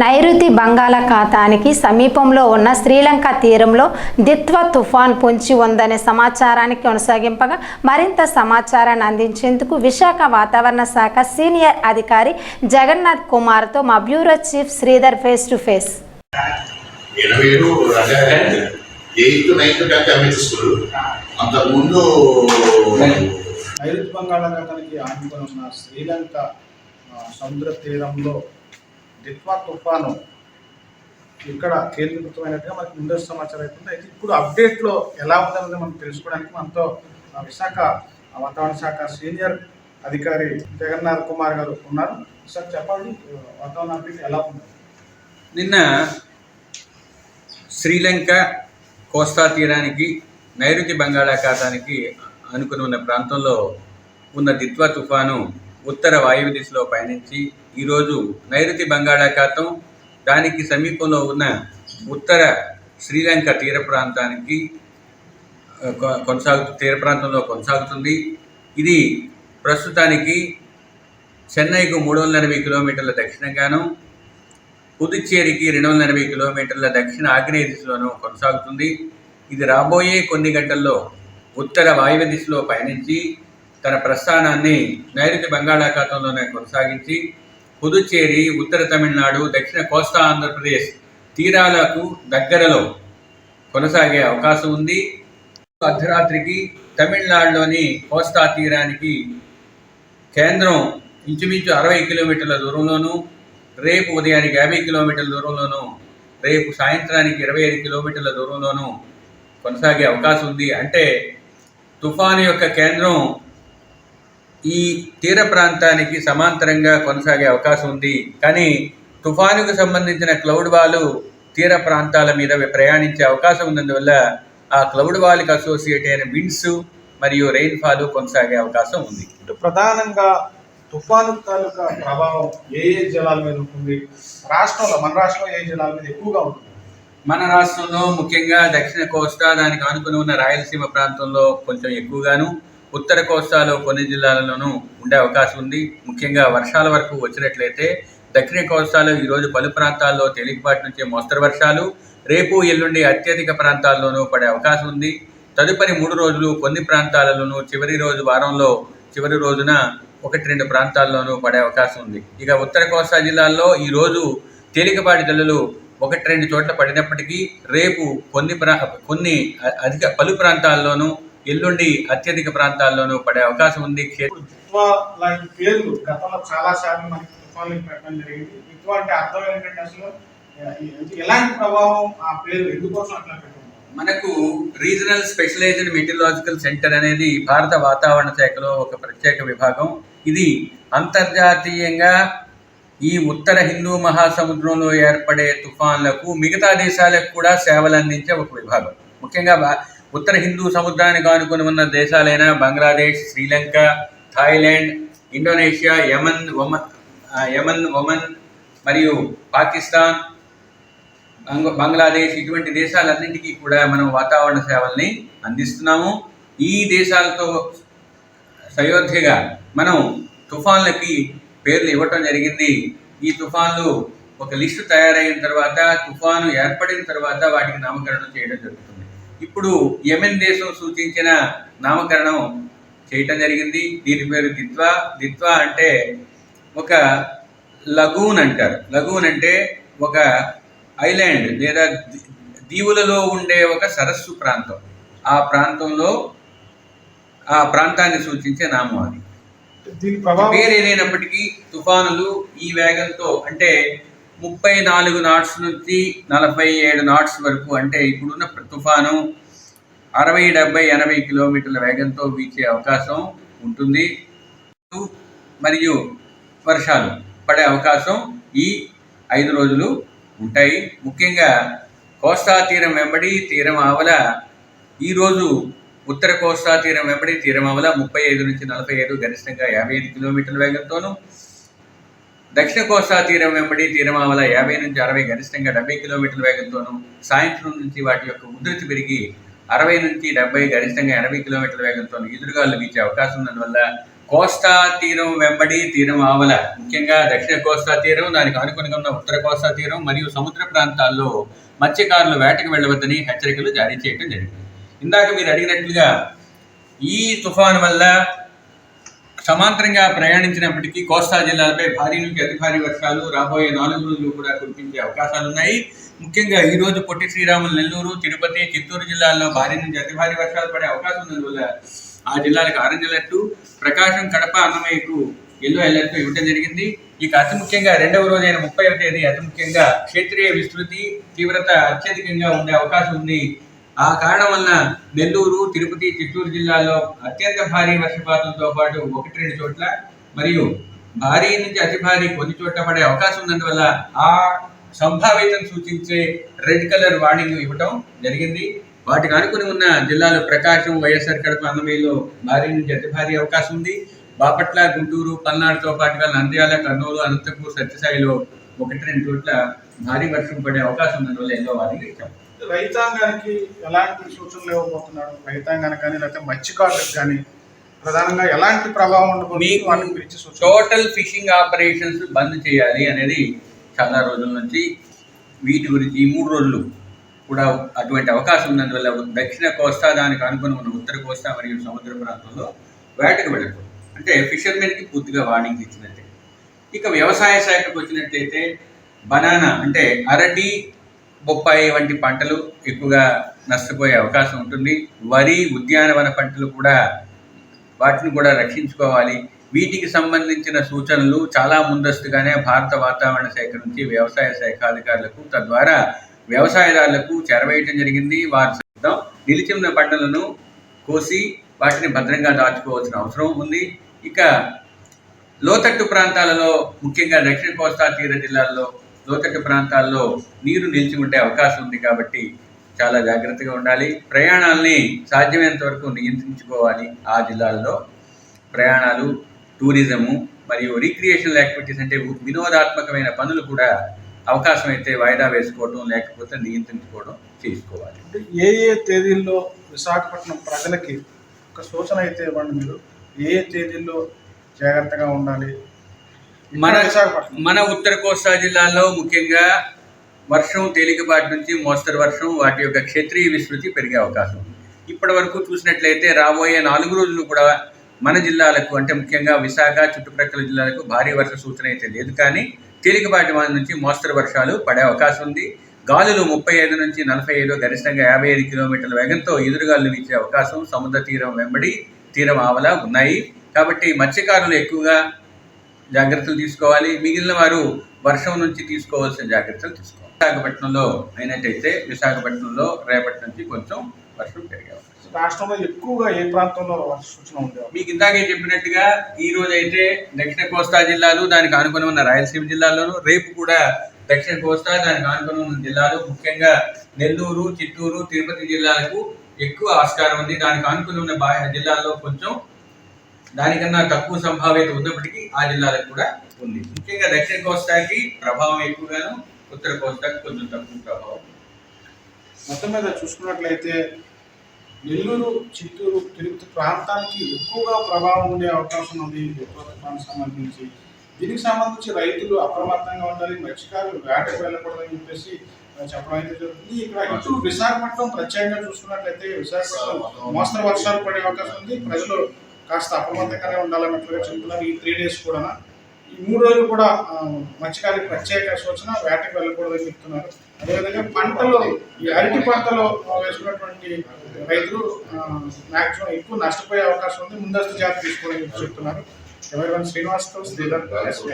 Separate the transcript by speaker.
Speaker 1: నైరుతి బంగాళాఖాతానికి సమీపంలో ఉన్న శ్రీలంక తీరంలో దిత్వ తుఫాన్ పొంచి ఉందనే సమాచారానికి కొనసాగింపగా మరింత సమాచారాన్ని అందించేందుకు విశాఖ వాతావరణ శాఖ సీనియర్ అధికారి జగన్నాథ్ కుమార్తో మా bureau chief Sridhar face to face.
Speaker 2: Eighth ninth అంతకుముందు
Speaker 3: నైరుతి బంగాళాఖాతానికి ఆనుకొని ఉన్న శ్రీలంక సముద్ర తీరంలో దిత్వా తుఫాను ఇక్కడ కేంద్రీకృతమైనట్టుగా మనకి ముందస్తు సమాచారం అవుతుంది అయితే ఇప్పుడు అప్డేట్లో ఎలా ఉందన్నది మనం తెలుసుకోవడానికి మనతో విశాఖ వాతావరణ శాఖ సీనియర్ అధికారి జగన్నాథ్ కుమార్ గారు ఉన్నారు. సార్ చెప్పండి వాతావరణ అప్డేట్ ఎలా ఉంది?
Speaker 4: నిన్న శ్రీలంక కోస్తా తీరానికి నైరుతి బంగాళాఖాతానికి అనుకుని ఉన్న ప్రాంతంలో ఉన్న దిత్వా తుఫాను ఉత్తర వాయువ్య దిశలో పయనించి ఈరోజు నైరుతి బంగాళాఖాతం దానికి సమీపంలో ఉన్న ఉత్తర శ్రీలంక తీర ప్రాంతానికి కొ- కొనసాగు తీర ప్రాంతంలో కొనసాగుతుంది. ఇది ప్రస్తుతానికి చెన్నైకు మూడు వందల ఎనభై కిలోమీటర్ల దక్షిణంగాను పుదుచ్చేరికి రెండు వందల ఎనభై కిలోమీటర్ల దక్షిణ ఆగ్నేయ దిశలోనూ కొనసాగుతుంది. ఇది రాబోయే కొన్ని గంటల్లో ఉత్తర వాయువ్య దిశలో పయనించి తన ప్రస్థానాన్ని నైరుతి బంగాళాఖాతంలోనే కొనసాగించి పుదుచ్చేరి ఉత్తర తమిళనాడు దక్షిణ కోస్తా ఆంధ్రప్రదేశ్ తీరాలకు దగ్గరలో కొనసాగే అవకాశం ఉంది. అర్ధరాత్రికి తమిళనాడులోని కోస్తా తీరానికి కేంద్రం ఇంచుమించు అరవై కిలోమీటర్ల దూరంలోనూ రేపు ఉదయానికి యాభై కిలోమీటర్ల దూరంలోనూ రేపు సాయంత్రానికి ఇరవై ఐదు కిలోమీటర్ల దూరంలోనూ కొనసాగే అవకాశం ఉంది. అంటే తుఫాను యొక్క కేంద్రం ఈ తీర ప్రాంతానికి సమాంతరంగా కొనసాగే అవకాశం ఉంది. కానీ తుఫానుకు సంబంధించిన క్లౌడ్ వాలు తీర ప్రాంతాల మీద ప్రయాణించే అవకాశం ఉన్నందువల్ల ఆ క్లౌడ్ వాల్కి అసోసియేట్ అయిన విండ్స్ మరియు రెయిన్ఫాల్ కొనసాగే అవకాశం ఉంది.
Speaker 3: ఇటు ప్రధానంగా తుఫాను తాలూకా ప్రభావం ఏ ఏ జలాల మీద ఉంటుంది? రాష్ట్రంలో మన రాష్ట్రంలో ఏ జలాల మీద ఎక్కువగా ఉంటుంది?
Speaker 4: మన రాష్ట్రంలో ముఖ్యంగా దక్షిణ కోస్తా దానికి ఆనుకుని ఉన్న రాయలసీమ ప్రాంతంలో కొంచెం ఎక్కువగాను ఉత్తర కోస్తాలో కొన్ని జిల్లాలలోనూ ఉండే అవకాశం ఉంది. ముఖ్యంగా వర్షాల వరకు వచ్చినట్లయితే దక్షిణ కోస్తాలో ఈరోజు పలు ప్రాంతాల్లో తేలికపాటి నుంచి మోస్తరు వర్షాలు. రేపు ఎల్లుండి అత్యధిక ప్రాంతాల్లోనూ పడే అవకాశం ఉంది. తదుపరి మూడు రోజులు కొన్ని ప్రాంతాలలోనూ చివరి రోజు వారంలో చివరి రోజున ఒకటి రెండు ప్రాంతాల్లోనూ పడే అవకాశం ఉంది. ఇక ఉత్తర కోస్తా జిల్లాల్లో ఈ రోజు తేలికపాటి జల్లులు ఒకటి రెండు చోట్ల పడినప్పటికీ రేపు కొన్ని ప్రా కొన్ని అధిక పలు ప్రాంతాల్లోనూ ఎల్లుండి అత్యధిక ప్రాంతాల్లోనూ పడే అవకాశం ఉంది.
Speaker 3: పేర్లు గతంలో చాలా సార్లు మనకి తుఫాన్లు పెట్టడం జరిగింది. దిత్వా అంటే అర్థం ఏంటంటే అసలు ఎలాంటి ప్రభావం ఆ పేరు ఎందుకోసం అట్లా
Speaker 4: మనకు రీజనల్ స్పెషలైజ్డ్ మెటీరియలాజికల్ సెంటర్ అనేది భారత వాతావరణ శాఖలో ఒక ప్రత్యేక విభాగం. ఇది అంతర్జాతీయంగా ఈ ఉత్తర హిందూ మహాసముద్రంలో ఏర్పడే తుఫాన్లకు మిగతా దేశాలకు కూడా సేవలు అందించే ఒక విభాగం. ముఖ్యంగా ఉత్తర హిందూ సముద్రానికి ఆనుకుని ఉన్న దేశాలైన Bangladesh Sri Lanka Thailand Indonesia Yemen Oman Yemen Oman మరియు పాకిస్తాన్ బంగ్లాదేశ్ ఇటువంటి దేశాలన్నింటికీ కూడా మనం వాతావరణ సేవల్ని అందిస్తున్నాము. ఈ దేశాలతో సయోధ్యగా మనం తుఫాన్లకి పేర్లు ఇవ్వటం జరిగింది. ఈ తుఫాన్లు ఒక లిస్టు తయారైన తర్వాత తుఫాను ఏర్పడిన తర్వాత వాటికి నామకరణం చేయడం జరుగుతుంది. ఇప్పుడు యెమెన్ దేశం సూచించిన నామకరణం చేయటం జరిగింది. దీని పేరు దిత్వా. దిత్వా అంటే ఒక లగూన్ అంటారు. లగూన్ అంటే ఒక ఐలాండ్ లేదా దీవులలో ఉండే ఒక సరస్సు ప్రాంతం. ఆ ప్రాంతంలో ఆ ప్రాంతాన్ని సూచించే నామం అది.
Speaker 3: దీని ప్రభావం
Speaker 4: పేరు ఏదైనప్పటికీ తుఫానులు ఈ వేగంతో అంటే ముప్పై నాలుగు నాట్స్ నుంచి నలభై ఏడు నాట్స్ వరకు అంటే ఇప్పుడున్న తుఫాను అరవై డెబ్బై ఎనభై కిలోమీటర్ల వేగంతో వీచే అవకాశం ఉంటుంది. మరియు వర్షాలు పడే అవకాశం ఈ ఐదు రోజులు ఉంటాయి. ముఖ్యంగా కోస్తా తీరం వెంబడి తీరం ఆవల ఈరోజు ఉత్తర కోస్తా తీరం వెంబడి తీరం ఆవల ముప్పై ఐదు నుంచి నలభై ఐదు గరిష్టంగా యాభై ఐదు కిలోమీటర్ల వేగంతోనూ. దక్షిణ కోస్తా తీరం వెంబడి తీరం ఆవల యాభై నుంచి అరవై గరిష్టంగా డెబ్బై కిలోమీటర్ల వేగంతోనూ. సాయంత్రం నుంచి వాటి యొక్క ఉధృతి పెరిగి అరవై నుంచి డెబ్బై గరిష్టంగా ఎనభై కిలోమీటర్ల వేగంతో ఈదురుగాలు వీచే అవకాశం ఉన్నందువల్ల కోస్తా తీరం వెంబడి తీరం ఆవల ముఖ్యంగా దక్షిణ కోస్తా తీరం దానికి ఆనుకునిగా ఉన్న ఉత్తర కోస్తా తీరం మరియు సముద్ర ప్రాంతాల్లో మత్స్యకారులు వేటకు వెళ్ళవద్దని హెచ్చరికలు జారీ చేయడం జరిగింది. ఇందాక మీరు అడిగినట్లుగా ఈ తుఫాను వల్ల సమాంతరంగా ప్రయాణించినప్పటికీ కోస్తా జిల్లాలపై భారీ నుంచి అతి భారీ వర్షాలు రాబోయే నాలుగు రోజులు కూడా కురిపించే అవకాశాలు ఉన్నాయి. ముఖ్యంగా ఈ రోజు పొట్టి శ్రీరాములు నెల్లూరు తిరుపతి చిత్తూరు జిల్లాల్లో భారీ నుంచి అతి భారీ వర్షాలు పడే అవకాశం ఉన్నందువల్ల ఆ జిల్లాలకు ఆరెంజ్ అలర్టు. ప్రకాశం కడప అన్నమయ్యకు ఎల్లో అలర్ట్ ఇవ్వడం జరిగింది. ఇక అతి ముఖ్యంగా రెండవ రోజైన ముప్పై తేదీ అతి ముఖ్యంగా క్షేత్రీయ విస్తృతి తీవ్రత అత్యధికంగా ఉండే అవకాశం ఉంది. ఆ కారణం వలన నెల్లూరు తిరుపతి చిత్తూరు జిల్లాల్లో అత్యంత భారీ వర్షపాతంతో పాటు ఒకటి రెండు చోట్ల మరియు భారీ నుంచి అతి భారీ కొన్ని చోట్ల పడే అవకాశం ఉన్నందువల్ల ఆ సంభావ్యతను సూచించే రెడ్ కలర్ వార్నింగ్ ఇవ్వటం జరిగింది. వాటికి అనుకుని ఉన్న జిల్లాలు ప్రకాశం వైఎస్ఆర్ కడప అన్నమయ్యలో భారీ నుంచి అతి భారీ అవకాశం ఉంది. బాపట్ల గుంటూరు పల్నాడుతో పాటుగా నంద్యాల కర్నూలు అనంతపూర్ సత్యసాయిలో ఒకటి రెండు చోట్ల భారీ వర్షం పడే అవకాశం ఉన్నందువల్ల ఎల్లో వార్నింగ్ ఇచ్చాము
Speaker 3: రైతాంగానికి ఎలాంటి సూచనలు ఇవ్వబోతున్నాడు రైతాంగానికి కానీ లేకపోతే మత్స్యకారులకు కానీ ప్రధానంగా ఎలాంటి ప్రభావం ఉండబోతుంది?
Speaker 4: టోటల్ ఫిషింగ్ ఆపరేషన్స్ బంద్ చేయాలి అనేది చాలా రోజుల నుంచి వీటి గురించి ఈ మూడు రోజులు కూడా అటువంటి అవకాశం ఉన్నందువల్ల దక్షిణ కోస్తా దానికి అనుకుని ఉన్న ఉత్తర కోస్తా మరియు సముద్ర ప్రాంతంలో వేటకు వెళ్ళకూడదు. అంటే ఫిషర్మెన్కి పూర్తిగా వార్నింగ్ ఇచ్చినట్టే. ఇక వ్యవసాయ శాఖకు వచ్చినట్లయితే బనానా అంటే అరటి బొప్పాయి వంటి పంటలు ఎక్కువగా నష్టపోయే అవకాశం ఉంటుంది. వరి ఉద్యానవన పంటలు కూడా వాటిని కూడా రక్షించుకోవాలి. వీటికి సంబంధించిన సూచనలు చాలా ముందస్తుగానే భారత వాతావరణ శాఖ నుంచి వ్యవసాయ శాఖ అధికారులకు తద్వారా వ్యవసాయదారులకు చేరవేయటం జరిగింది. వారి సిద్ధం. నిలిచిన పంటలను కోసి వాటిని భద్రంగా దాచుకోవాల్సిన అవసరం ఉంది. ఇక లోతట్టు ప్రాంతాలలో ముఖ్యంగా దక్షిణ కోస్తా తీర జిల్లాల్లో లోతట్టు ప్రాంతాల్లో నీరు నిలిచి ఉండే అవకాశం ఉంది కాబట్టి చాలా జాగ్రత్తగా ఉండాలి. ప్రయాణాలని సాధ్యమైనంత వరకు నియంత్రించుకోవాలి ఆ జిల్లాల్లో. ప్రయాణాలు టూరిజము మరియు రిక్రియేషనల్ యాక్టివిటీస్ అంటే వినోదాత్మకమైన పనులు కూడా అవకాశం అయితే వాయిదా వేసుకోవడం లేకపోతే నియంత్రించుకోవడం చేసుకోవాలి.
Speaker 3: అంటే ఏ ఏ తేదీల్లో విశాఖపట్నం ప్రజలకి ఒక సూచన అయితే ఇవ్వండి మీరు? ఏ ఏ తేదీల్లో జాగ్రత్తగా ఉండాలి?
Speaker 4: మన మన ఉత్తర కోస్తా జిల్లాల్లో ముఖ్యంగా వర్షం తేలికపాటి నుంచి మోస్తరు వర్షం వాటి యొక్క క్షేత్రీయ విస్తృతి పెరిగే అవకాశం ఉంది. ఇప్పటి వరకు చూసినట్లయితే రాబోయే నాలుగు రోజులు కూడా మన జిల్లాలకు అంటే ముఖ్యంగా విశాఖ చుట్టుప్రక్కల జిల్లాలకు భారీ వర్ష సూచన అయితే లేదు. కానీ తేలికపాటి నుంచి మోస్తరు వర్షాలు పడే అవకాశం ఉంది. గాలులు ముప్పై ఐదు నుంచి నలభై ఐదు గరిష్టంగా యాభై ఐదు కిలోమీటర్ల వేగంతో ఎదురుగాలు వీచే అవకాశం సముద్ర తీరం వెంబడి తీరం ఆవల ఉన్నాయి. కాబట్టి మత్స్యకారులు ఎక్కువగా జాగ్రత్తలు తీసుకోవాలి. మిగిలిన వారు వర్షం నుంచి తీసుకోవాల్సిన జాగ్రత్తలు తీసుకోవాలి. విశాఖపట్నంలో అయినట్టయితే విశాఖపట్నంలో రేపటి నుంచి కొంచెం వర్షం పెరిగే
Speaker 3: రాష్ట్రంలో ఎక్కువగా ఏ ప్రాంతంలో వర్ష సూచన ఉంది?
Speaker 4: మీకు ఇందాకే చెప్పినట్టుగా ఈ రోజు అయితే దక్షిణ కోస్తా జిల్లాలు దానికి ఆనుకుని ఉన్న రాయలసీమ జిల్లాలోను రేపు కూడా దక్షిణ కోస్తా దానికి ఆనుకుని ఉన్న జిల్లాలు ముఖ్యంగా నెల్లూరు చిత్తూరు తిరుపతి జిల్లాలకు ఎక్కువ ఆస్కారం ఉంది. దానికి ఆనుకుని ఉన్న జిల్లాల్లో కొంచెం దానికన్నా తక్కువ సంభావ్యత ఉన్నప్పటికీ ఆ జిల్లాలకు కూడా ఉంది. ముఖ్యంగా దక్షిణ కోస్తాకి ప్రభావం ఎక్కువగాను ఉత్తర కోస్తాకి కొంచెం తక్కువ ప్రభావం
Speaker 3: మొత్తం మీద చూసుకున్నట్లయితే నెల్లూరు చిత్తూరు తిరుపతి ప్రాంతానికి ఎక్కువగా ప్రభావం ఉండే అవకాశం ఉంది ఎక్కువ సంబంధించి. దీనికి సంబంధించి రైతులు అప్రమత్తంగా ఉండాలి మత్స్యకారులు వేటకు వెళ్ళకూడదని చెప్పేసి చెప్పడం అయితే జరుగుతుంది. ఇక్కడ ఇటు విశాఖపట్నం ప్రత్యేకంగా చూసుకున్నట్లయితే విశాఖపట్నం మోస్తరు వర్షాలు పడే అవకాశం ఉంది. ప్రజలు కాస్త అప్రమత్తంగానే ఉండాలన్నట్లుగా చెప్తున్నారు. ఈ త్రీ డేస్ కూడా ఈ మూడు రోజులు కూడా మత్స్యకారి ప్రత్యేక సూచన వేటకు వెళ్ళకూడదని చెప్తున్నారు. అదేవిధంగా పంటలు ఈ అరటి పంటలో వేసుకున్నటువంటి రైతులు మ్యాక్సిమం ఎక్కువ నష్టపోయే అవకాశం ఉంది. ముందస్తు జాగ్రత్త తీసుకోవాలని చెప్తున్నారు. ఎవరి శ్రీనివాస్తో శ్రీధర్ ఎస్